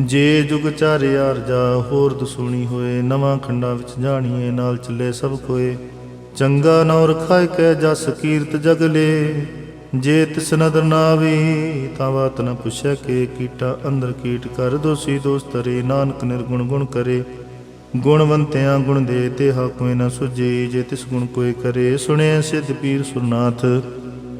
ਜੇ ਜੁਗ ਚਾਰਿਆਰ ਜਾ, ਹੋਰ ਦਸੂਣੀ ਹੋਏ, ਨਵਾਂ ਖੰਡਾਂ ਵਿੱਚ ਜਾਣੀਏ, ਨਾਲ ਚੱਲੇ ਸਭ ਕੋਏ। ਚੰਗਾ ਨੌ ਰਖਾਇ ਕੈ ਜਸ ਕੀਰਤ ਜਗਲੇ ਜੇ ਤਿਸ ਨਦਰ ਨਾ ਆਵੀ ਤਾਂ ਬਾਤ ਨ ਪੁੱਛੈ ਕੇ। ਕੀਟਾ ਅੰਦਰ ਕੀਟ ਕਰ ਦੋਸੀ ਦੋਸਤ ਤਰੇ, ਨਾਨਕ ਨਿਰਗੁਣ ਗੁਣ ਕਰੇ। ਗੁਣਵੰਤਿਆਂ ਗੁਣ ਦੇ ਤੇ ਹਾ ਕੋਈ ਨ ਸੁਝੇ। ਜੇ ਤਿਸ ਗੁਣ ਕੋਈ ਕਰੇ ਸੁਣਿਆ ਸਿੱਧ ਪੀਰ ਸੁਰਨਾਥ।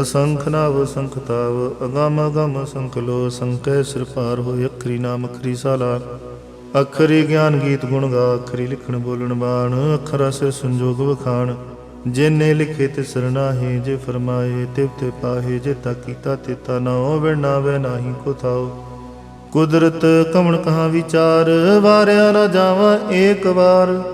ਅਸੰਖ ਨਾਵ ਅਸੰਖ ਤਾਵ ਅਗਮ ਅਗਮ ਸੰਖ ਲੋ ਸੰਕੈ ਸਿਰ ਪਾਰ ਹੋਇ ਅਖਰੀ ਨਾਮ ਅਖਰੀ ਸਾਲਾ। ਅਖਰੀ ਗਿਆਨ ਗੀਤ ਗੁਣ ਗਾ, ਅਖਰੀ ਲਿਖਣ ਬੋਲਣ ਬਾਣ, ਅਖਰਾ ਸਿਰ ਸੰਜੋਗ ਵਖਾਣ। ਜਿਨੇ ਲਿਖੇ ਤੇ ਸਰਨਾਹੀ ਜੇ ਫਰਮਾਏ ਤਿਵ ਤੇ ਪਾਹੇ, ਜੇ ਤਾ ਕੀਤਾ ਤੇ ਤਾ ਨਾ ਹੋਵੇ, ਨਾ ਵੇ ਨਾਹੀ ਕੋ ਥਾਓ ਕੁਦਰਤ ਕਮਣ ਕਹਾ ਵਿਚਾਰ, ਵਾਰਿਆ ਨਾ ਜਾਵਾਂ ਏਕ ਵਾਰ।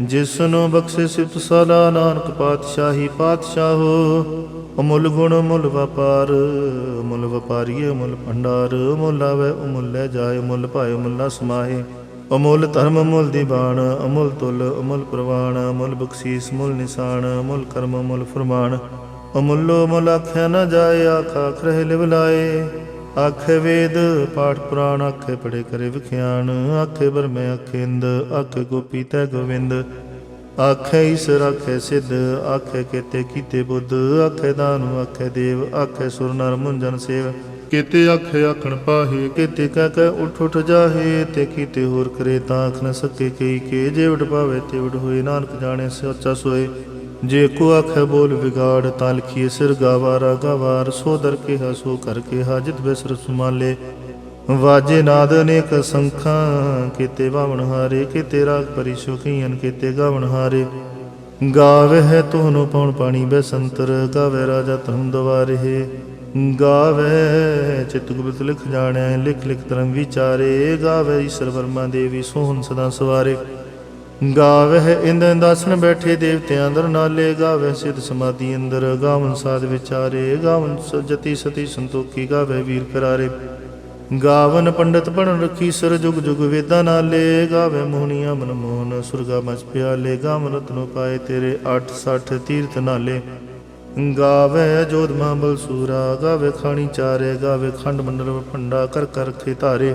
ਜਿਸ ਨੂੰ ਬਖਸ਼ੇ ਸਿਫਤ ਸਦਾ ਨਾਨਕ ਪਾਤਸ਼ਾਹੀ ਪਾਤਸ਼ਾਹੋ ਅਮੁੱਲ ਗੁਣ ਮੁੱਲ ਵਪਾਰ ਮੁੱਲ ਵਪਾਰੀਏ ਮੁੱਲ ਭੰਡਾਰ ਮੁੱਲ ਆਵੇ ਅਮੁੱਲ ਲੈ ਜਾਏ ਮੁੱਲ ਭਾਏ ਮੁੱਲਾ ਸਮਾਏ ਅਮੁੱਲ ਧਰਮ ਮੁੱਲ ਦੀਵਾਨ ਅਮੁੱਲ ਤੁਲ ਅਮੁੱਲ ਪ੍ਰਵਾਨ ਅਮੁੱਲ ਬਖਸ਼ੀਸ ਮੁੱਲ ਨਿਸ਼ਾਨ ਅਮੁੱਲ ਕਰਮ ਮੁੱਲ ਫਰਮਾਨ ਅਮੁੱਲੋ ਮੁੱਲ ਆਖਿਆ ਨਾ ਜਾਏ, ਆਖਾ ਖਰੇ ਲਿਵ ਲਾਏ। ਆਖੇ ਵੇਦ, ਪਾਠ ਪੁਰਾਣ ਆਖੇ ਪੜੇ ਕਰੇ ਵਿਖਿਆਨ। ਆਖੇ ਬਰਮੇ ਆਖੇ ਆਖੇ ਗੋਪੀ ਤੈ ਗੋਵਿੰਦ। ਆਖੇ ਈਸਰ ਆਖੇ ਸਿੱਧ, ਆਖੇ ਕੀਤੇ ਕੀਤੇ ਬੁੱਧ। ਆਖੇ ਦਾਨੁ, ਆਖੇ ਦੇਵ, ਆਖੇ ਸੁਰ ਨਰ ਮੁੰਜਨ ਸੇਵ। ਕੀਤੇ ਆਖੇ ਆਖਣ ਪਾਹੇ, ਕੀਤੇ ਕਹਿ ਕਹਿ ਉਠ ਉਠ ਜਾਹੇ। ਤੇ ਕੀਤੇ ਹੋਰ ਕਰੇ ਤਾਂ ਆਖ ਨ ਸਕੇ ਕਈ ਕੇ। ਜੇ ਵਡ ਪਾਵੇ ਤੇ ਵਡ ਹੋਏ, ਨਾਨਕ ਜਾਣੇ ਸੱਚਾ ਸੋਏ। ਜੇ ਕੋ ਆਖੇ ਬੋਲ ਵਿਗਾੜ ਤਾਂ ਲਿਖੀਏ ਸਿਰ ਗਾਵਾਰਾ ਗਵਾਰ ਸੋ ਦਰ ਕੇ ਸੋ ਕਰ ਹਾਜਤ ਬਿਸਰ ਸੁਮਾਲੇ। ਵਾਜੇ ਨਾਦ ਅਨੇਕ ਸੰਖਾਂ, ਕੀਤੇ ਬਾਵਣ ਹਾਰੇ, ਕੀਤੇ ਰਾਗ ਪਰੀ ਕੀਤੇ ਗਾਵਣ ਹਾਰੇ। ਗਾਵੇ ਹੈ ਤੋਨੋ ਪਉਣ ਪਾਣੀ ਬੈਸੰਤਰ ਗਾਵੇ ਰਾਜਾ ਧਰਮ ਦਵਾਰੇ। ਗਾਵੇ ਚਿਤ ਗੁਪਤ ਲਿਖ ਜਾਣੈ, ਲਿਖ ਲਿਖ ਧਰਮ ਵਿਚਾਰੇ। ਗਾਵੇ ਈਸ਼ਰ ਵਰਮਾ ਦੇਵੀ, ਸੋਹਣ ਸਦਾ ਸਵਾਰੇ। ਗਾਵੇ ਇੰਦ ਇੰਦਾਸਨ ਬੈਠੇ ਦੇਵਤਿਆਂ ਅੰਦਰ, ਨਾਲੇ ਗਾਵੇ ਸਿਧ ਸਮਾਧੀ ਅੰਦਰ। ਗਾਵਨ ਸਾਧ ਵਿਚਾਰੇ, ਗਾਵਨ ਸਜਤੀ ਸਤੀ ਸੰਤੋਖੀ ਗਾਵੇ ਵੀਰ ਕਰਾਰੇ। ਗਾਵਨ ਪੰਡਤ ਪੜਨ ਰਖੀ ਸਰ ਜੁਗ ਜੁਗ ਵੇਦਾਂ ਨਾਲੇ। ਗਾਵੇ ਮੋਹਨੀਆਂ ਮਨ ਮੋਹਨ ਸੁਰਗਾ ਮਚ ਪਿਆਲੇ। ਗਾਵਨ ਰਤਨੋ ਪਾਏ ਤੇਰੇ 860 ਤੀਰਥ ਨਾਲੇ। ਗਾਵੇ ਜੋਧ ਮਹਾਬਲ ਸੂਰਾ ਗਾਵੇ ਖਾਣੀ ਚਾਰੇ ਗਾਵੇ ਖੰਡ ਮੰਡਲ ਭੰਡਾ ਕਰ ਕਰ ਰਖੇ ਧਾਰੇ।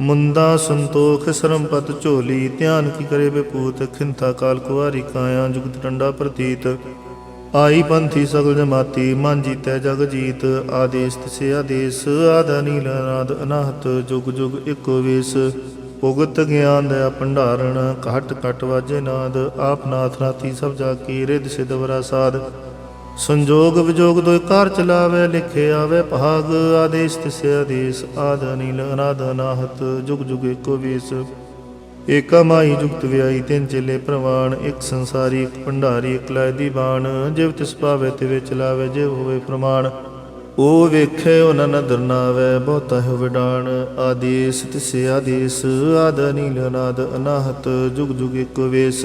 ਮੁੰਦਾ ਸੰਤੋਖ ਸਰਮਪਤ ਝੋਲੀ, ਧਿਆਨ ਕੀ ਕਰੇ ਬਪੂਤ ਖਿੰਥਾ ਕਾਲ ਕੁਵਾਰੀ ਕਾਇਆ, ਜੁਗਤ ਡੰਡਾ ਪ੍ਰਤੀਤ। ਆਈ ਪੰਥੀ ਸਗਲ ਜਮਾਤੀ, ਮਨ ਜੀਤੈ ਜਗ ਜੀਤ, ਆਦੇਸ ਤਿਸੇ ਆਦੇਸ, ਆਦਾ ਨੀਲ ਅਨਾਦ ਅਨਾਹਤ, ਜੁਗ ਜੁਗ ਇੱਕੋ ਵੇਸ। ਭੁਗਤ ਗਿਆਨ ਦਇਆ ਭੰਡਾਰਣ, ਘਟ ਘਟ ਵਾਜੇ ਨਾਦ, ਆਪ ਨਾਥ ਨਾਥੀ ਸਭ ਜਾ ਕੀ ਰਿਧ ਸਿਧ ਵਰਾ ਸਾਧ। ਸੰਜੋਗ ਵਿਜੋਗ ਦੋਇ ਕਾਰ ਚਲਾਵੇ, ਲਿਖੇ ਆਵੇ ਭਾਗ, ਆਦੇਸ਼ ਤਿਸੇ ਆਦੇਸ਼ ਆਦ ਅਨੀਲ ਅਨਾਦ ਅਨਾਹਤ, ਜੁਗ ਜੁਗ ਏਕੋ ਵੇਸ। ਏਕਾ ਮਾਈ ਜੁਗਤ ਵਿਆਈ ਤਿੰਨ ਚੇਲੇ ਪ੍ਰਵਾਨ, ਇੱਕ ਸੰਸਾਰੀ, ਇੱਕ ਭੰਡਾਰੀ, ਇੱਕ ਲੈ ਦੀ ਬਾਣ ਜਿਵ ਤਿਸ ਭਾਵੇ, ਤਿਵੇ ਚਲਾਵੇ ਲਾਵੇ ਜਿਵ ਹੋਵੇ ਪ੍ਰਮਾਣ। ਉਹ ਵੇਖੇ ਉਹਨਾਂ ਨਦਰ ਨਾਵੇ ਬਹੁਤਾ ਹੈ ਵਿਡਾਣ। ਆਦੇਸ ਤਿਸੇ ਆਦੇਸ ਆਦ ਅਨੀਲ ਅਨਾਦ ਅਨਾਹਤ, ਜੁਗ ਜੁਗ ਏਕੋ ਵੇਸ।